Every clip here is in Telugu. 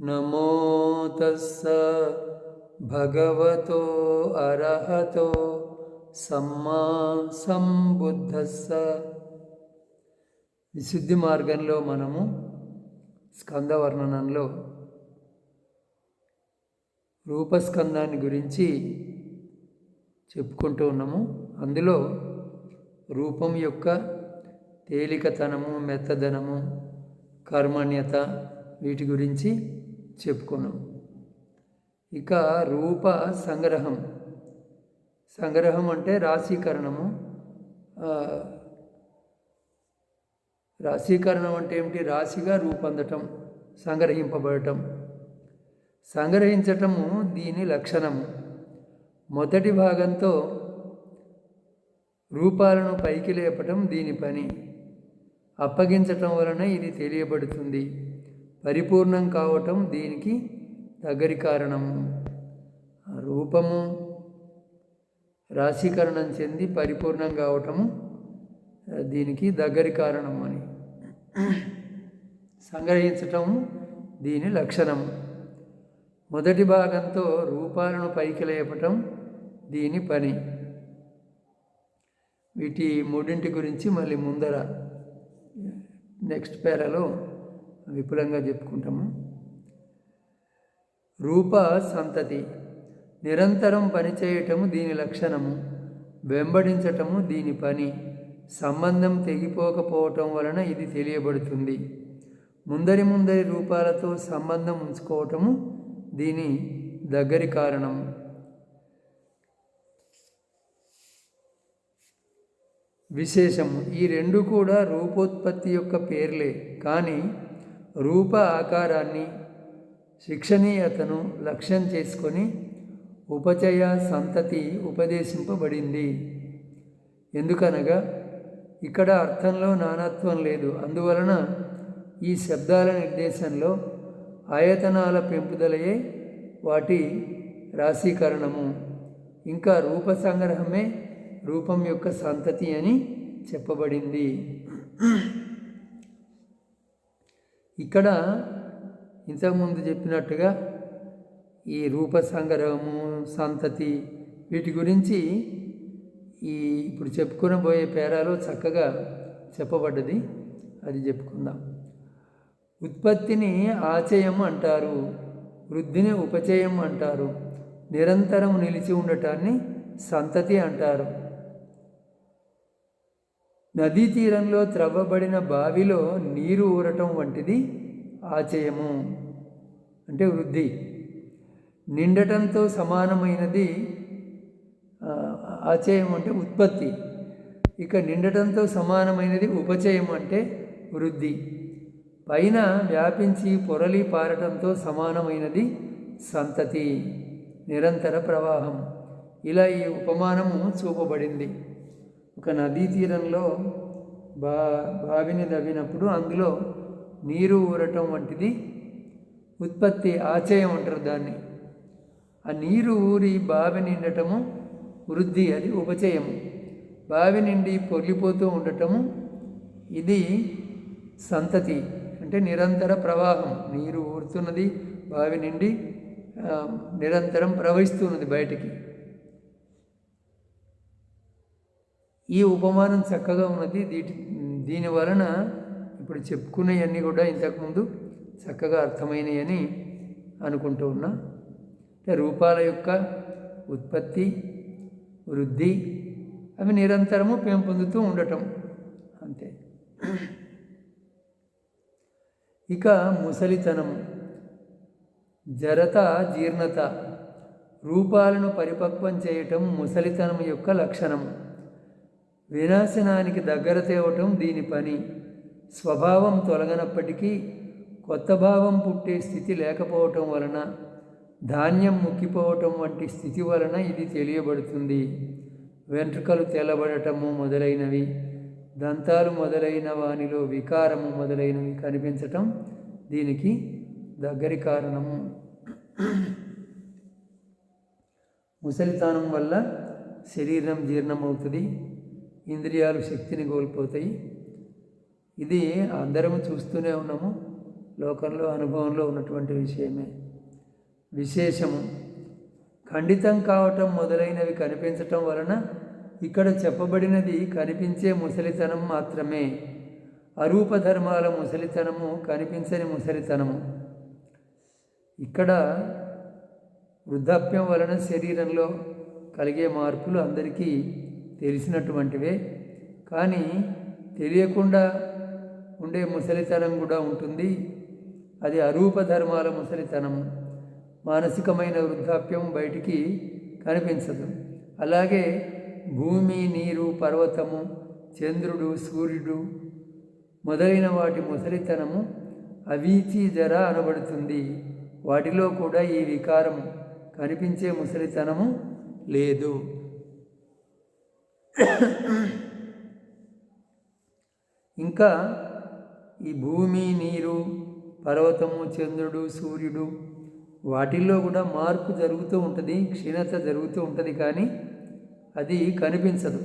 నమో తస్స భగవతో అర్హతో సమ్మా సంబుద్ధస్స. విశుద్ధి మార్గంలో మనము స్కంద వర్ణనంలో రూపస్కందాన్ని గురించి చెప్పుకుంటూ ఉన్నాము. అందులో రూపం యొక్క తేలికతనము మెత్తదనము కర్మణ్యత వీటి గురించి చెప్పుకోను. ఇక రూప సంగ్రహం. సంగ్రహం అంటే రాశీకరణము. రాశీకరణం అంటే ఏమిటి? రాశిగా రూపొందటం సంగ్రహింపబడటం. సంగ్రహించటము దీని లక్షణము. మొదటి భాగంతో రూపాలను పైకి లేపటం దీని పని. అప్పగించటం వలన ఇది తెలియబడుతుంది. పరిపూర్ణం కావటం దీనికి దగ్గరి కారణము రూపము రాశీకరణం చెంది పరిపూర్ణం కావటము దీనికి దగ్గరి కారణం అని. సంగ్రహించటము దీని లక్షణం. మొదటి భాగంతో రూపాలను పైకి లేపటం దీని పని. వీటి మూడింటి గురించి మళ్ళీ ముందర నెక్స్ట్ పేరాలో విపులంగా చెప్పుకుంటాము. రూప సంతతి. నిరంతరం పనిచేయటము దీని లక్షణము. వెంబడించటము దీని పని. సంబంధం తెగిపోకపోవటం వలన ఇది తెలియబడుతుంది. ముందరి ముందరి రూపాలతో సంబంధం ఉంచుకోవటము దీని దగ్గరి కారణం. విశేషము. ఈ రెండు కూడా రూపోత్పత్తి యొక్క పేర్లే. కానీ రూప ఆకారాన్ని శిక్షణీయతను లక్ష్యం చేసుకొని ఉపచయ సంతతి ఉపదేశింపబడింది. ఎందుకనగా ఇక్కడ అర్థంలో నానాత్వం లేదు. అందువలన ఈ శబ్దాల నిర్దేశంలో ఆయతనాల పెంపుదలయే వాటి రాశీకరణము. ఇంకా రూప సంగ్రహమే రూపం యొక్క సంతతి అని చెప్పబడింది. ఇక్కడ ఇంతకుముందు చెప్పినట్టుగా ఈ రూప సంగ్రహము సంతతి వీటి గురించి ఈ ఇప్పుడు చెప్పుకునబోయే పేరాలో చక్కగా చెప్పబడ్డది. అది చెప్పుకుందాం. ఉత్పత్తిని ఆచయం అంటారు వృద్ధిని ఉపచయం అంటారు నిరంతరం నిలిచి ఉండటాన్ని సంతతి అంటారు. నదీ తీరంలో త్రవ్వబడిన బావిలో నీరు ఊరటం వంటిది ఆచయము అంటే వృద్ధి. నిండటంతో సమానమైనది ఆచయం అంటే ఉత్పత్తి. ఇక నిండటంతో సమానమైనది ఉపచయం అంటే వృద్ధి. పైన వ్యాపించి పొరలి పారటంతో సమానమైనది సంతతి నిరంతర ప్రవాహం. ఇలా ఈ ఉపమానము చూపబడింది. ఒక నదీ తీరంలో బా బావిని దవ్వినప్పుడు అందులో నీరు ఊరటం వంటిది ఉత్పత్తి ఆచయం అంటారు దాన్ని. ఆ నీరు ఊరి బావి నిండటము వృద్ధి అది ఉపచయము. బావి నిండి పొర్లిపోతూ ఉండటము ఇది సంతతి అంటే నిరంతర ప్రవాహం. నీరు ఊరుతున్నది బావి నిండి నిరంతరం ప్రవహిస్తున్నది బయటికి. ఈ ఉపమానం చక్కగా ఉన్నది. దీటి దీని వలన ఇప్పుడు చెప్పుకునేవన్నీ కూడా ఇంతకుముందు చక్కగా అర్థమైనవని అనుకుంటూ ఉన్నా. రూపాల యొక్క ఉత్పత్తి వృద్ధి అవి నిరంతరము పెంపొందుతూ ఉండటం. అంతే. ఇక ముసలితనం. జరత జీర్ణత. రూపాలను పరిపక్వం చేయటం ముసలితనం యొక్క లక్షణం. వినాశనానికి దగ్గర తేవటం దీని పని. స్వభావం తొలగనప్పటికీ కొత్త భావం పుట్టే స్థితి లేకపోవటం వలన ధాన్యం ముక్కిపోవటం వంటి స్థితి వలన ఇది తెలియబడుతుంది. వెంట్రుకలు తెల్లబడటము మొదలైనవి దంతాలు మొదలైన వానిలో వికారము మొదలైనవి కనిపించటం దీనికి దగ్గరి కారణము. ముసలితనం వల్ల శరీరం జీర్ణమవుతుంది. ఇంద్రియాలు శక్తిని కోల్పోతాయి. ఇది అందరం చూస్తూనే ఉన్నాము. లోకంలో అనుభవంలో ఉన్నటువంటి విషయమే. విశేషము ఖండితం కావటం మొదలైనవి కనిపించటం వలన ఇక్కడ చెప్పబడినది కనిపించే ముసలితనం మాత్రమే. అరూప ధర్మాల ముసలితనము కనిపించని ముసలితనము. ఇక్కడ వృద్ధాప్యం వలన శరీరంలో కలిగే మార్పులు అందరికీ తెలిసినటువంటివే. కానీ తెలియకుండా ఉండే ముసలితనం కూడా ఉంటుంది. అది అరూప ధర్మాల ముసలితనం. మానసికమైన వృద్ధాప్యం బయటికి కనిపించదు. అలాగే భూమి నీరు పర్వతము చంద్రుడు సూర్యుడు మొదలైన వాటి ముసలితనము అవీచి జర అనబడుతుంది. వాటిలో కూడా ఈ వికారము కనిపించే ముసలితనము లేదు. ఇంకా ఈ భూమి నీరు పర్వతము చంద్రుడు సూర్యుడు వాటిల్లో కూడా మార్పు జరుగుతూ ఉంటుంది క్షీణత జరుగుతూ ఉంటుంది కానీ అది కనిపించదు.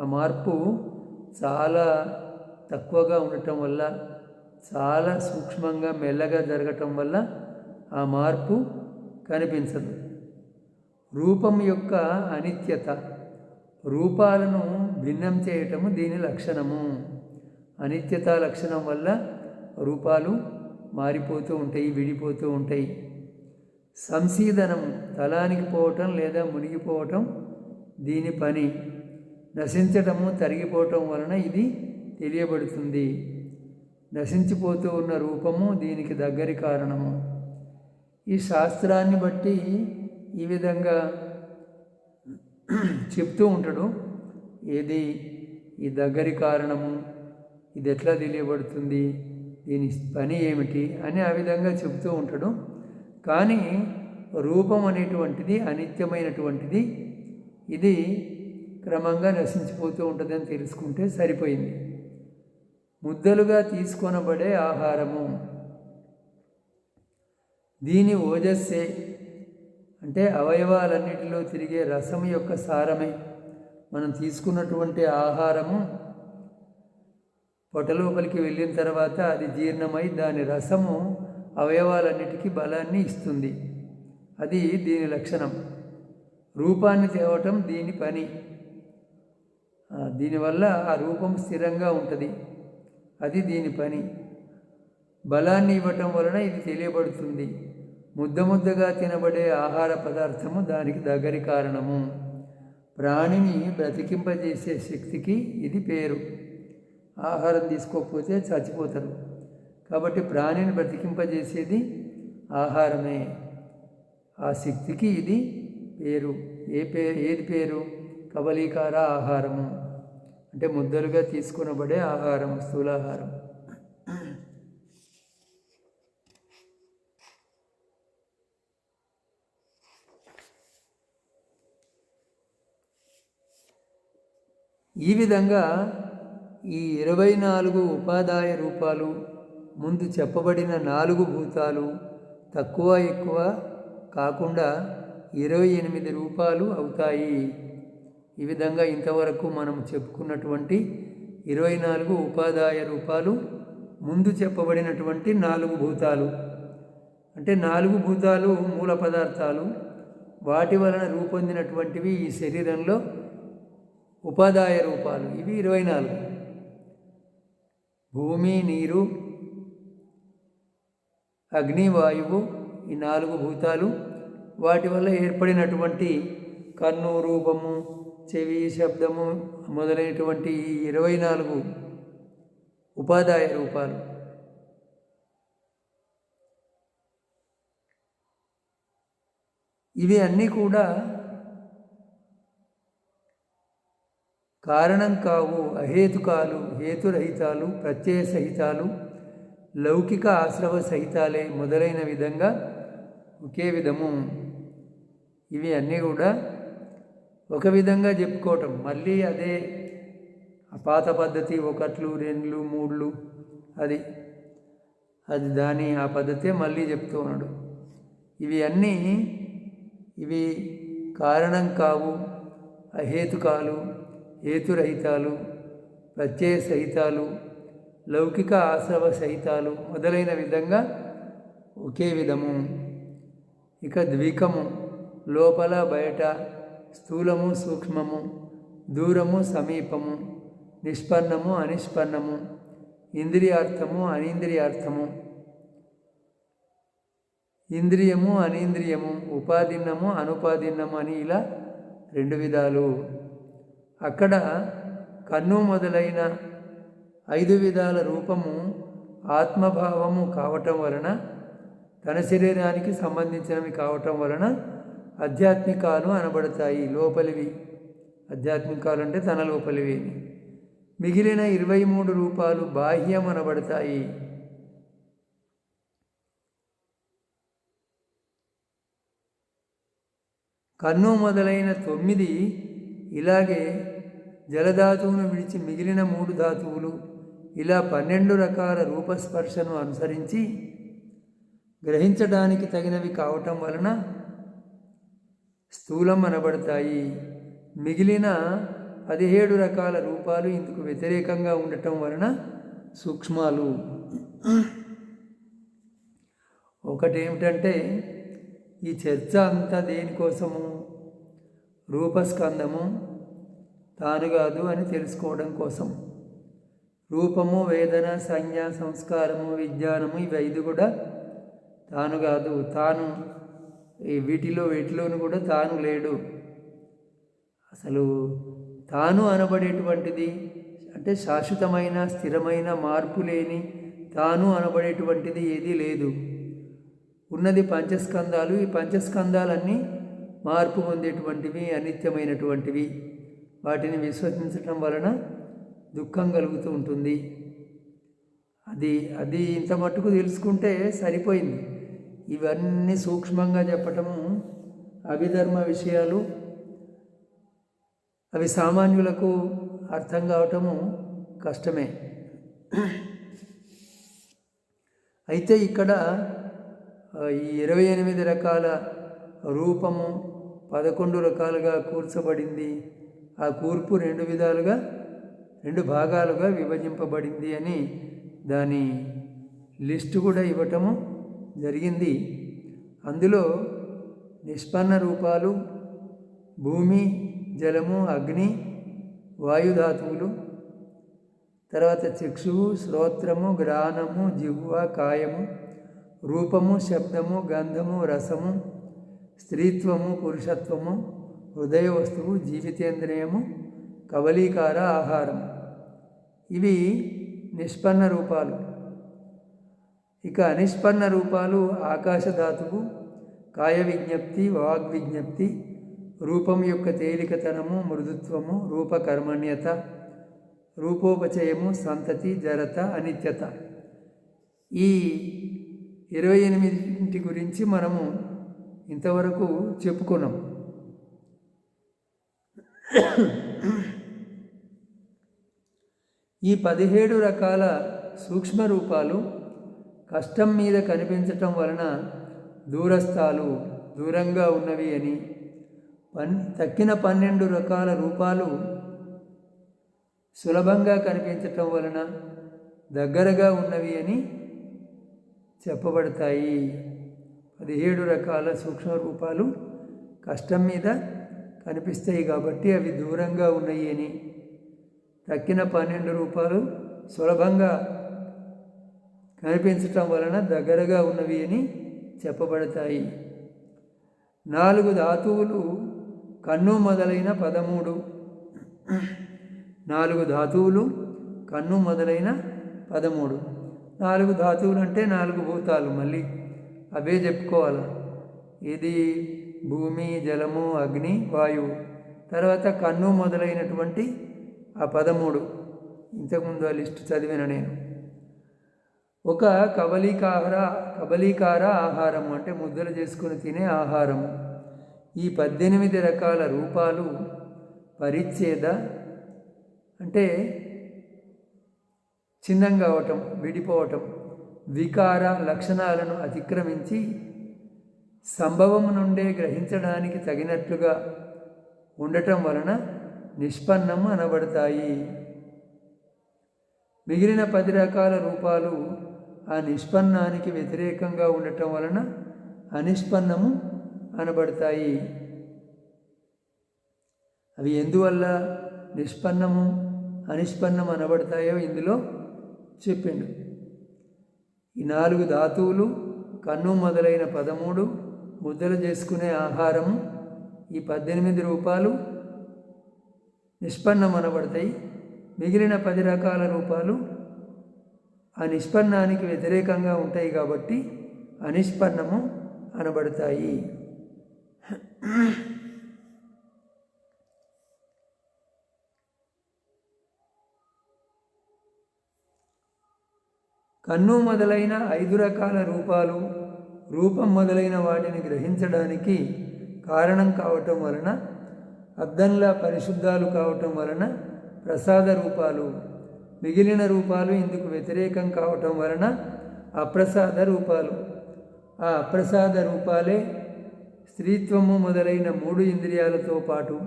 ఆ మార్పు చాలా తక్కువగా ఉండటం వల్ల చాలా సూక్ష్మంగా మెల్లగా జరగటం వల్ల ఆ మార్పు కనిపించదు. రూపం యొక్క అనిత్యత రూపాలను భిన్నం చేయటము దీని లక్షణము. అనిత్యత లక్షణం వల్ల రూపాలు మారిపోతూ ఉంటాయి విడిపోతూ ఉంటాయి. సంశీదనం తలానికి పోవటం లేదా మునిగిపోవటం దీని పని. నశించటము తరిగిపోవటం వలన ఇది తెలియబడుతుంది. నశించిపోతూ ఉన్న రూపము దీనికి దగ్గరి కారణము. ఈ శాస్త్రాన్ని బట్టి ఈ విధంగా చెప్తూ ఉంటాడు ఏది ఈ దగ్గరి కారణము? ఇది ఎట్లా తెలియబడుతుంది? దీని పని ఏమిటి? అని ఆ విధంగా చెబుతూ ఉంటాడు. కానీ రూపం అనేటువంటిది అనిత్యమైనటువంటిది ఇది క్రమంగా నశించిపోతూ ఉంటుందని తెలుసుకుంటే సరిపోయింది. ముద్దలుగా తీసుకొనబడే ఆహారము. దీని ఓజస్సే అంటే అవయవాలన్నిటిలో తిరిగే రసం యొక్క సారమే. మనం తీసుకున్నటువంటి ఆహారము పొట్టలోపలికి వెళ్ళిన తర్వాత అది జీర్ణమై దాని రసము అవయవాలన్నిటికీ బలాన్ని ఇస్తుంది. అది దీని లక్షణం. రూపాన్ని తేవటం దీని పని. దీనివల్ల ఆ రూపం స్థిరంగా ఉంటుంది. అది దీని పని. బలాన్ని ఇవ్వటం వలన ఇది తెలియబడుతుంది. ముద్ద ముద్దగా తినబడే ఆహార పదార్థము దానికి దగ్గరి కారణము. ప్రాణిని బ్రతికింపజేసే శక్తికి ఇది పేరు. ఆహారం తీసుకోకపోతే చచ్చిపోతారు. కాబట్టి ప్రాణిని బ్రతికింపజేసేది ఆహారమే. ఆ శక్తికి ఇది పేరు. ఏ పేరు ఏది పేరు? కబలీకార ఆహారము. అంటే ముద్దలుగా తీసుకునబడే ఆహారం స్థూలాహారం. ఈ విధంగా ఈ ఇరవై నాలుగు ఉపాదాయ రూపాలు ముందు చెప్పబడిన నాలుగు భూతాలు తక్కువ ఎక్కువ కాకుండా ఇరవై ఎనిమిది రూపాలు అవుతాయి. ఈ విధంగా ఇంతవరకు మనం చెప్పుకున్నటువంటి ఇరవై నాలుగు ఉపాదాయ రూపాలు ముందు చెప్పబడినటువంటి నాలుగు భూతాలు. అంటే నాలుగు భూతాలు మూల పదార్థాలు వాటి వలన రూపొందినటువంటివి ఈ శరీరంలో ఉపాదాయ రూపాలు. ఇవి ఇరవై నాలుగు. భూమి నీరు అగ్ని వాయువు ఈ నాలుగు భూతాలు వాటి వల్ల ఏర్పడినటువంటి కన్ను రూపము చెవి శబ్దము మొదలైనటువంటి ఈ ఇరవై నాలుగు ఉపాదాయ రూపాలు. ఇవి అన్నీ కూడా కారణం కావు అహేతుకాలు హేతురహితాలు ప్రత్యయ సహితాలు లౌకిక ఆశ్రవ సహితాలే మొదలైన విధంగా ఒకే విధము. ఇవి అన్నీ కూడా ఒక విధంగా చెప్పుకోవటం. మళ్ళీ అదే పాత పద్ధతి ఒకట్లు రెండ్లు మూడ్లు అది అది దాని ఆ పద్ధతే మళ్ళీ చెప్తూ ఉన్నాడు. ఇవి అన్నీ ఇవి కారణం కావు అహేతుకాలు హేతురహితాలు ప్రత్యయ సహితాలు లౌకిక ఆశ్రవ సహితాలు మొదలైన విధంగా ఒకే విధము. ఇక ద్వికము లోపల బయట స్థూలము సూక్ష్మము దూరము సమీపము నిష్పన్నము అనిష్పన్నము ఇంద్రియార్థము అనింద్రియార్థము. ఇంద్రియము అనింద్రియము ఉపాధిన్నము అనుపాదిన్నము అని ఇలా రెండు విధాలు. అక్కడ కన్ను మొదలైన ఐదు విధాల రూపము ఆత్మభావము కావటం వలన తన శరీరానికి సంబంధించినవి కావటం వలన ఆధ్యాత్మికాలు అనబడతాయి లోపలివి. ఆధ్యాత్మికాలు అంటే తన లోపలివి. మిగిలిన ఇరవై మూడు రూపాలు బాహ్యం అనబడతాయి కన్ను మొదలైన తొమ్మిది ఇలాగే జలధాతువును విడిచి మిగిలిన మూడు ధాతువులు ఇలా పన్నెండు రకాల రూపస్పర్శను అనుసరించి గ్రహించడానికి తగినవి కావటం వలన స్థూలం అనబడతాయి. మిగిలిన పదిహేడు రకాల రూపాలు ఇందుకు వ్యతిరేకంగా ఉండటం వలన సూక్ష్మాలు. ఒకటేమిటంటే ఈ చర్చ అంతా దేనికోసము? రూపస్కందము. తాను కాదు అని తెలుసుకోవడం కోసం. రూపము వేదన సంజ్ఞ సంస్కారము విజ్ఞానము ఇవి ఐదు కూడా తాను కాదు. తాను వీటిలో వీటిలోను కూడా తాను లేడు. అసలు తాను అనబడేటువంటిది అంటే శాశ్వతమైన స్థిరమైన మార్పు లేని తాను అనబడేటువంటిది ఏదీ లేదు. ఉన్నది పంచస్కందాలు ఈ పంచస్కందాలన్నీ మార్పు పొందేటువంటివి అనిత్యమైనటువంటివి. వాటిని విశ్వసించటం వలన దుఃఖం కలుగుతూ ఉంటుంది. అది అది ఇంత మట్టుకు తెలుసుకుంటే సరిపోయింది. ఇవన్నీ సూక్ష్మంగా చెప్పటము అభిధర్మ విషయాలు. అవి సామాన్యులకు అర్థం కావటము కష్టమే. అయితే ఇక్కడ ఈ ఇరవై ఎనిమిది రకాల రూపము పదకొండు రకాలుగా కూర్చబడింది. ఆ కూర్పు రెండు విధాలుగా రెండు భాగాలుగా విభజింపబడింది అని దాని లిస్టు కూడా ఇవ్వటము జరిగింది. అందులో నిష్పన్న రూపాలు భూమి జలము అగ్ని వాయుధాతువులు తర్వాత చక్షువు శ్రోత్రము గ్రాణము జిహ్వ కాయము రూపము శబ్దము గంధము రసము స్త్రీత్వము పురుషత్వము హృదయ వస్తువు జీవితేంద్రియము కవలీకార ఆహారం. ఇవి నిష్పన్న రూపాలు. ఇక అనిష్పన్న రూపాలు ఆకాశధాతువు కాయ విజ్ఞప్తి వాగ్విజ్ఞప్తి రూపం యొక్క తేలికతనము మృదుత్వము రూపకర్మణ్యత రూపోపచయము సంతతి జరత అనిత్యత. ఈ ఇరవై ఎనిమిదింటి గురించి మనము ఇంతవరకు చెప్పుకున్నాం. ఈ పదిహేడు రకాల సూక్ష్మ రూపాలు కష్టం మీద కనిపించటం వలన దూరస్థాలు దూరంగా ఉన్నవి అని. పన్ తక్కిన పన్నెండు రకాల రూపాలు సులభంగా కనిపించటం వలన దగ్గరగా ఉన్నవి అని చెప్పబడతాయి. పదిహేడు రకాల సూక్ష్మ రూపాలు కష్టం మీద కనిపిస్తాయి కాబట్టి అవి దూరంగా ఉన్నాయి అని తక్కిన పన్నెండు రూపాలు సులభంగా కనిపించటం వలన దగ్గరగా ఉన్నవి అని చెప్పబడతాయి. నాలుగు ధాతువులు కన్ను మొదలైన పదమూడు. నాలుగు ధాతువులు కన్ను మొదలైన పదమూడు. నాలుగు ధాతువులు అంటే నాలుగు భూతాలు మళ్ళీ అవే చెప్పుకోవాలి. ఇది భూమి జలము అగ్ని వాయువు. తర్వాత కన్ను మొదలైనటువంటి ఆ పదమూడు. ఇంతకుముందు ఆ లిస్ట్ చదివాను నేను. ఒక కబలీకార కబలికార ఆహారము అంటే ముద్దలు చేసుకుని తినే ఆహారము. ఈ పద్దెనిమిది రకాల రూపాలు పరిచ్ఛేద అంటే చిన్నంగా అవటం విడిపోవటం వికార లక్షణాలను అతిక్రమించి సంభవము నుండే గ్రహించడానికి తగినట్లుగా ఉండటం వలన నిష్పన్నం అనబడతాయి. మిగిలిన పది రకాల రూపాలు ఆ నిష్పన్నానికి వ్యతిరేకంగా ఉండటం వలన అనిష్పన్నము అనబడతాయి. అవి ఎందువల్ల నిష్పన్నము అనిష్పన్నం అనబడతాయో ఇందులో చెప్పిండు. ఈ నాలుగు ధాతువులు కన్ను మొదలైన పదమూడు ముద్దలు చేసుకునే ఆహారం ఈ పద్దెనిమిది రూపాలు నిష్పన్నం అనబడతాయి మిగిలిన పది రకాల రూపాలు ఆ నిష్పన్నానికి వ్యతిరేకంగా ఉంటాయి కాబట్టి అనిష్పన్నము అనబడతాయి. కన్ను మొదలైన ఐదు రకాల రూపాలు రూపం మొదలైన వాటిని గ్రహించడానికి కారణం కావటం వలన అద్దంలా పరిశుద్ధాలు కావటం వలన ప్రసాద రూపాలు మిగిలిన రూపాలు ఇందుకు వ్యతిరేకం కావటం వలన అప్రసాద రూపాలు. ఆ అప్రసాద రూపాలే స్త్రీత్వము మొదలైన మూడు ఇంద్రియాలతో పాటు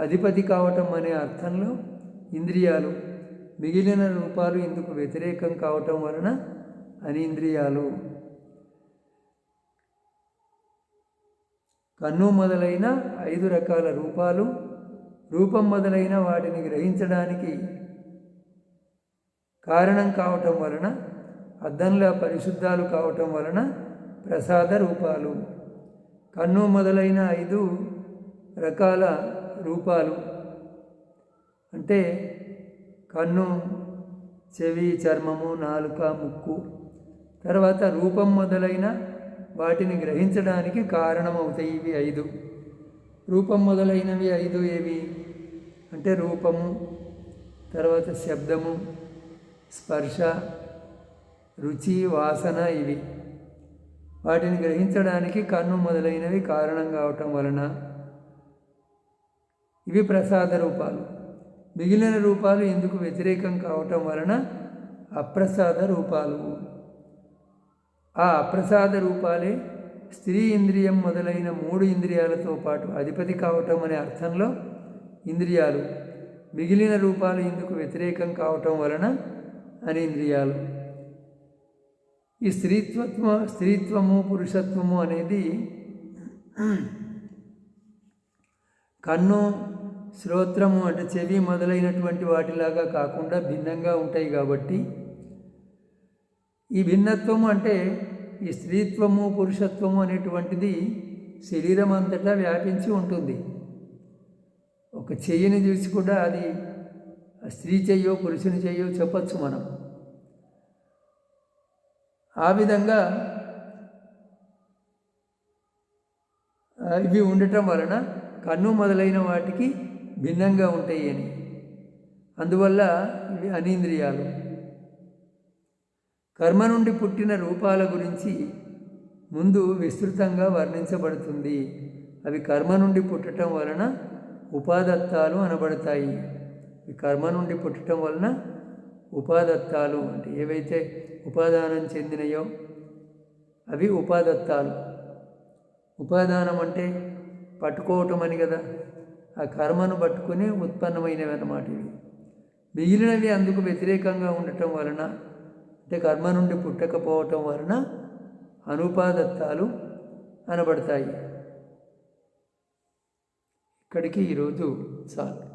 అధిపతి కావటం అనే అర్థంలో ఇంద్రియాలు మిగిలిన రూపాలు ఇందుకు వ్యతిరేకం కావటం వలన అనింద్రియాలు. కన్ను మొదలైన ఐదు రకాల రూపాలు రూపం మొదలైన వాటిని గ్రహించడానికి కారణం కావటం వలన అద్దంలో పరిశుద్ధాలు కావటం వలన ప్రసాద రూపాలు. కన్ను మొదలైన ఐదు రకాల రూపాలు. అంటే కన్ను చెవి చర్మము నాలుక ముక్కు. తర్వాత రూపం మొదలైన వాటిని గ్రహించడానికి కారణమవుతాయి ఇవి ఐదు. రూపం మొదలైనవి ఐదు ఏవి? అంటే రూపము తర్వాత శబ్దము స్పర్శ రుచి వాసన ఇవి. వాటిని గ్రహించడానికి కన్ను మొదలైనవి కారణం కావటం వలన ఇవి ప్రసాద రూపాలు. మిగిలిన రూపాలు ఎందుకు వ్యతిరేకం కావటం వలన అప్రసాద రూపాలు. ఆ అప్రసాద రూపాలే స్త్రీ ఇంద్రియం మొదలైన మూడు ఇంద్రియాలతో పాటు అధిపతి కావటం అనే అర్థంలో ఇంద్రియాలు మిగిలిన రూపాలు ఇందుకు వ్యతిరేకం కావటం వలన అనింద్రియాలు. ఈ స్త్రీత్వత్వ స్త్రీత్వము పురుషత్వము అనేది కన్ను శ్రోత్రము అంటే చెవి మొదలైనటువంటి వాటిలాగా కాకుండా భిన్నంగా ఉంటాయి కాబట్టి ఈ భిన్నత్వము అంటే ఈ స్త్రీత్వము పురుషత్వము అనేటువంటిది శరీరం అంతటా వ్యాపించి ఉంటుంది. ఒక చెయ్యిని చూసి కూడా అది స్త్రీ చెయ్యో పురుషుని చెయ్యో చెప్పచ్చు మనం. ఆ విధంగా ఇవి ఉండటం వలన కన్ను మొదలైన వాటికి భిన్నంగా ఉంటాయి అని. అందువల్ల ఇవి అనీంద్రియాలు. కర్మ నుండి పుట్టిన రూపాల గురించి ముందు విస్తృతంగా వర్ణించబడుతుంది. అవి కర్మ నుండి పుట్టడం వలన ఉపాదత్తాలు అనబడతాయి. కర్మ నుండి పుట్టడం వలన ఉపాదత్తాలు అంటే ఏవైతే ఉపాదానం చెందినయో అవి ఉపాదత్తాలు. ఉపాదానం అంటే పట్టుకోవటం అని కదా ఆ కర్మను పట్టుకుని ఉత్పన్నమైనవి అన్నమాట ఇవి. మిగిలినవి అందుకు వ్యతిరేకంగా ఉండటం వలన అంటే కర్మ నుండి పుట్టకపోవటం వలన అనుపాదత్తాలు అనబడతాయి. ఇక్కడికి ఈరోజు చాలు